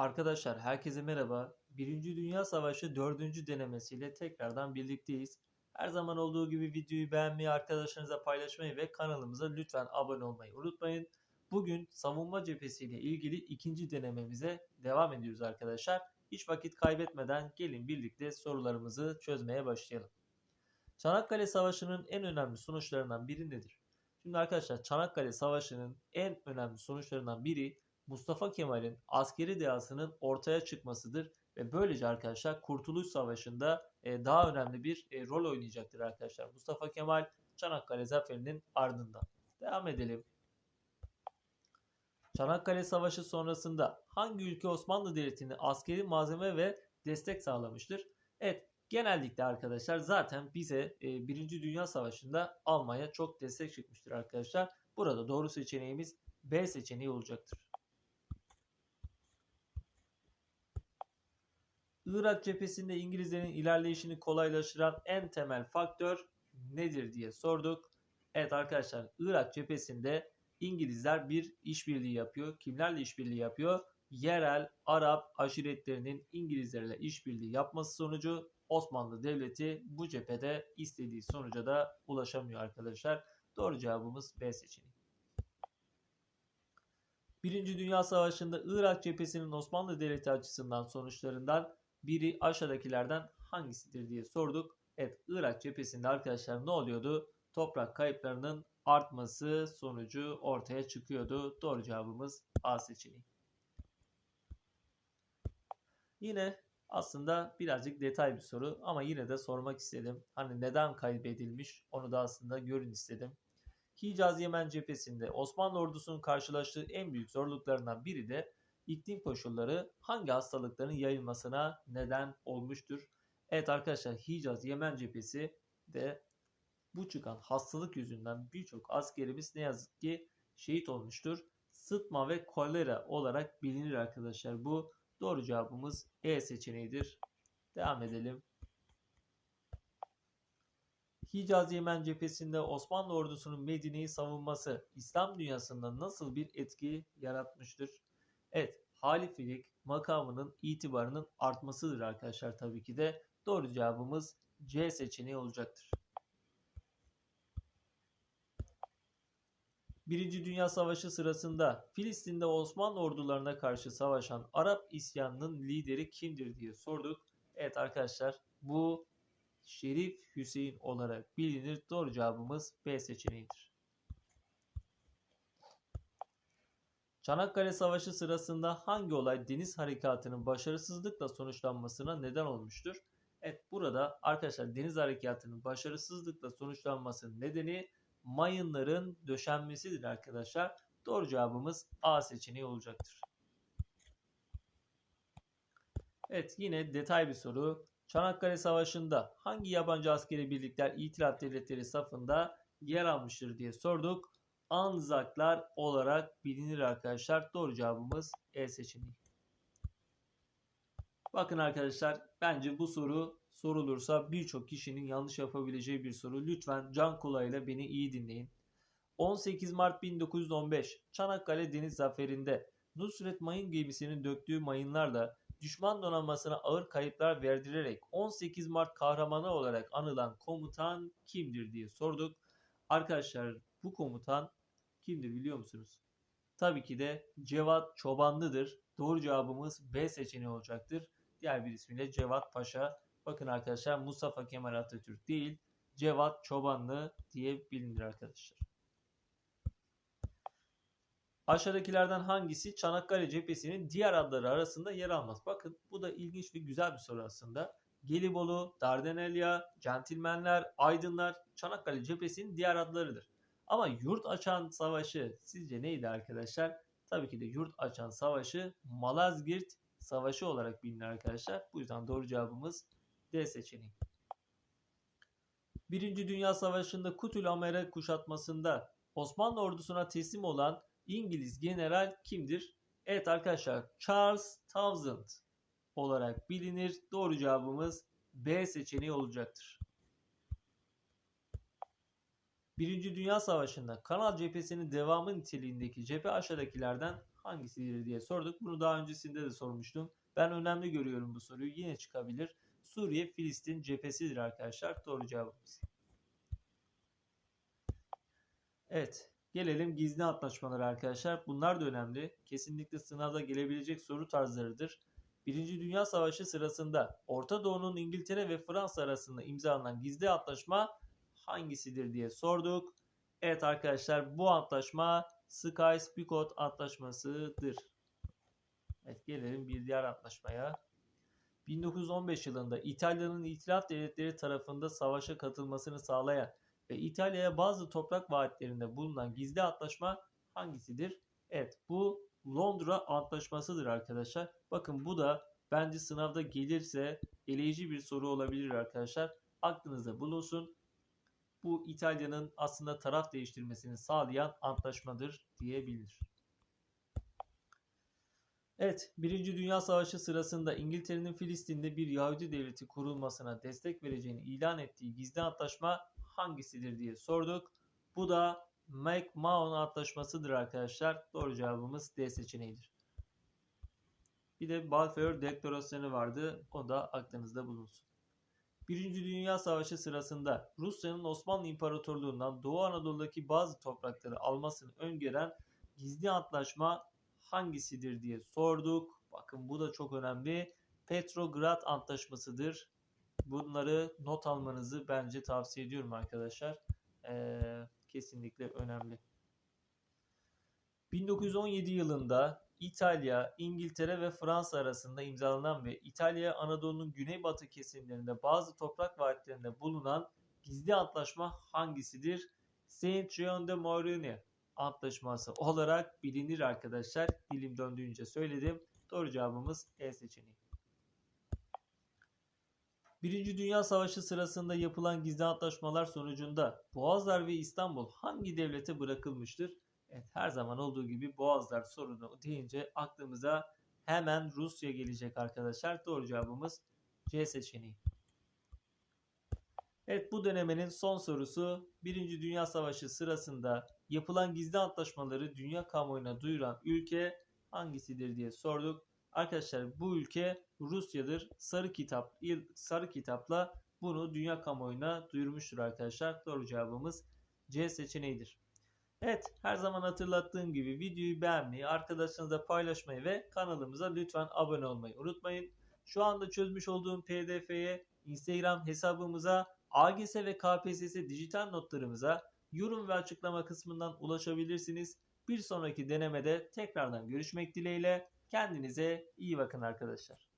Arkadaşlar herkese merhaba. Birinci Dünya Savaşı 4. denemesiyle tekrardan birlikteyiz. Her zaman olduğu gibi videoyu beğenmeyi, arkadaşlarınıza paylaşmayı ve kanalımıza lütfen abone olmayı unutmayın. Bugün savunma cephesiyle ilgili ikinci denememize devam ediyoruz arkadaşlar. Hiç vakit kaybetmeden gelin birlikte sorularımızı çözmeye başlayalım. Çanakkale Savaşı'nın en önemli sonuçlarından biri nedir? Şimdi arkadaşlar Çanakkale Savaşı'nın en önemli sonuçlarından biri Mustafa Kemal'in askeri dehasının ortaya çıkmasıdır ve böylece arkadaşlar Kurtuluş Savaşı'nda e, daha önemli bir e, rol oynayacaktır arkadaşlar. Mustafa Kemal Çanakkale Zaferi'nin ardından. Devam edelim. Çanakkale Savaşı sonrasında hangi ülke Osmanlı Devleti'ne askeri malzeme ve destek sağlamıştır? Evet, genellikle arkadaşlar zaten bize e, Birinci Dünya Savaşı'nda Almanya çok destek çıkmıştır arkadaşlar. Burada doğru seçeneğimiz B seçeneği olacaktır. Irak cephesinde İngilizlerin ilerleyişini kolaylaştıran en temel faktör nedir diye sorduk. Evet arkadaşlar Irak cephesinde İngilizler bir işbirliği yapıyor. Kimlerle işbirliği yapıyor? Yerel Arap aşiretlerinin İngilizlerle işbirliği yapması sonucu Osmanlı Devleti bu cephede istediği sonuca da ulaşamıyor arkadaşlar. Doğru cevabımız B seçeneği. Birinci Dünya Savaşı'nda Irak cephesinin Osmanlı Devleti açısından sonuçlarından biri aşağıdakilerden hangisidir diye sorduk. Evet Irak cephesinde arkadaşlar ne oluyordu? Toprak kayıplarının artması sonucu ortaya çıkıyordu. Doğru cevabımız A seçeneği. Yine aslında birazcık detay bir soru ama yine de sormak istedim. Hani neden kaybedilmiş onu da aslında görün istedim. Hicaz Yemen cephesinde Osmanlı ordusunun karşılaştığı en büyük zorluklarından biri de iklim koşulları hangi hastalıkların yayılmasına neden olmuştur? Evet arkadaşlar Hicaz Yemen cephesi de bu çıkan hastalık yüzünden birçok askerimiz ne yazık ki şehit olmuştur. Sıtma ve kolera olarak bilinir arkadaşlar. Bu doğru cevabımız E seçeneğidir. Devam edelim. Hicaz Yemen cephesinde Osmanlı ordusunun Medine'yi savunması İslam dünyasında nasıl bir etki yaratmıştır? Evet, halifelik makamının itibarının artmasıdır arkadaşlar tabii ki de. Doğru cevabımız C seçeneği olacaktır. Birinci Dünya Savaşı sırasında Filistin'de Osmanlı ordularına karşı savaşan Arap isyanının lideri kimdir diye sorduk. Evet arkadaşlar bu Şerif Hüseyin olarak bilinir. Doğru cevabımız B seçeneğidir. Çanakkale Savaşı sırasında hangi olay deniz harekatının başarısızlıkla sonuçlanmasına neden olmuştur? Evet burada arkadaşlar deniz harekatının başarısızlıkla sonuçlanmasının nedeni mayınların döşenmesidir arkadaşlar. Doğru cevabımız A seçeneği olacaktır. Evet yine detay bir soru. Çanakkale Savaşı'nda hangi yabancı askeri birlikler İtilaf Devletleri safında yer almıştır diye sorduk. Anzaklar olarak bilinir arkadaşlar. Doğru cevabımız E seçeneği. Bakın arkadaşlar bence bu soru sorulursa birçok kişinin yanlış yapabileceği bir soru. Lütfen can kulağıyla beni iyi dinleyin. 18 Mart 1915 Çanakkale Deniz Zaferi'nde Nusret Mayın gemisinin döktüğü mayınlarla düşman donanmasına ağır kayıplar verdirerek 18 Mart kahramanı olarak anılan komutan kimdir diye sorduk. Arkadaşlar bu komutan kimdir biliyor musunuz? Tabii ki de Cevat Çobanlı'dır. Doğru cevabımız B seçeneği olacaktır. Diğer bir ismiyle Cevat Paşa. Bakın arkadaşlar Mustafa Kemal Atatürk değil Cevat Çobanlı diye bilinir arkadaşlar. Aşağıdakilerden hangisi Çanakkale cephesinin diğer adları arasında yer almaz? Bakın bu da ilginç ve güzel bir soru aslında. Gelibolu, Dardanelya, Centilmenler, Aydınlar Çanakkale cephesinin diğer adlarıdır. Ama yurt açan savaşı sizce neydi arkadaşlar? Tabii ki de yurt açan savaşı Malazgirt Savaşı olarak bilinir arkadaşlar. Bu yüzden doğru cevabımız D seçeneği. Birinci Dünya Savaşı'nda Kutul Amere kuşatmasında Osmanlı ordusuna teslim olan İngiliz general kimdir? Evet arkadaşlar Charles Townsend olarak bilinir. Doğru cevabımız B seçeneği olacaktır. Birinci Dünya Savaşı'nda Kanal cephesinin devamı niteliğindeki cephe aşağıdakilerden hangisidir diye sorduk. Bunu daha öncesinde de sormuştum. Ben önemli görüyorum bu soruyu. Yine çıkabilir. Suriye Filistin cephesidir arkadaşlar. Doğru cevabımız. Evet. Gelelim gizli antlaşmalara arkadaşlar. Bunlar da önemli. Kesinlikle sınavda gelebilecek soru tarzlarıdır. Birinci Dünya Savaşı sırasında Orta Doğu'nun İngiltere ve Fransa arasında imzalanan gizli antlaşma hangisidir diye sorduk. Evet arkadaşlar bu antlaşma Sykes-Picot antlaşmasıdır. Evet gelelim bir diğer antlaşmaya. 1915 yılında İtalya'nın İtilaf Devletleri tarafında savaşa katılmasını sağlayan ve İtalya'ya bazı toprak vaatlerinde bulunan gizli antlaşma hangisidir? Evet bu Londra Antlaşması'dır arkadaşlar. Bakın bu da bence sınavda gelirse eleyici bir soru olabilir arkadaşlar. Aklınızda bulunsun. Bu İtalya'nın aslında taraf değiştirmesini sağlayan antlaşmadır diyebilir. Evet, Birinci Dünya Savaşı sırasında İngiltere'nin Filistin'de bir Yahudi devleti kurulmasına destek vereceğini ilan ettiği gizli antlaşma hangisidir diye sorduk. Bu da McMahon Antlaşması'dır arkadaşlar. Doğru cevabımız D seçeneğidir. Bir de Balfour Deklarasyonu vardı. O da aklınızda bulunsun. Birinci Dünya Savaşı sırasında Rusya'nın Osmanlı İmparatorluğu'ndan Doğu Anadolu'daki bazı toprakları almasını öngören gizli antlaşma hangisidir diye sorduk. Bakın bu da çok önemli. Petrograd Antlaşması'dır. Bunları not almanızı bence tavsiye ediyorum arkadaşlar. Ee, kesinlikle önemli. 1917 yılında İtalya, İngiltere ve Fransa arasında imzalanan ve İtalya Anadolu'nun güneybatı kesimlerinde bazı toprak vaatlerinde bulunan gizli antlaşma hangisidir? Saint Jean de Maurienne antlaşması olarak bilinir arkadaşlar. Dilim döndüğünce söyledim. Doğru cevabımız E seçeneği. Birinci Dünya Savaşı sırasında yapılan gizli antlaşmalar sonucunda Boğazlar ve İstanbul hangi devlete bırakılmıştır? Evet, her zaman olduğu gibi Boğazlar sorunu deyince aklımıza hemen Rusya gelecek arkadaşlar. Doğru cevabımız C seçeneği. Evet bu denemenin son sorusu Birinci Dünya Savaşı sırasında yapılan gizli antlaşmaları dünya kamuoyuna duyuran ülke hangisidir diye sorduk. Arkadaşlar bu ülke Rusya'dır. Sarı kitap sarı kitapla bunu dünya kamuoyuna duyurmuştur arkadaşlar. Doğru cevabımız C seçeneğidir. Evet her zaman hatırlattığım gibi videoyu beğenmeyi, arkadaşlarınızla paylaşmayı ve kanalımıza lütfen abone olmayı unutmayın. Şu anda çözmüş olduğum pdf'ye Instagram hesabımıza AGS ve KPSS dijital notlarımıza yorum ve açıklama kısmından ulaşabilirsiniz. Bir sonraki denemede tekrardan görüşmek dileğiyle. Kendinize iyi bakın arkadaşlar.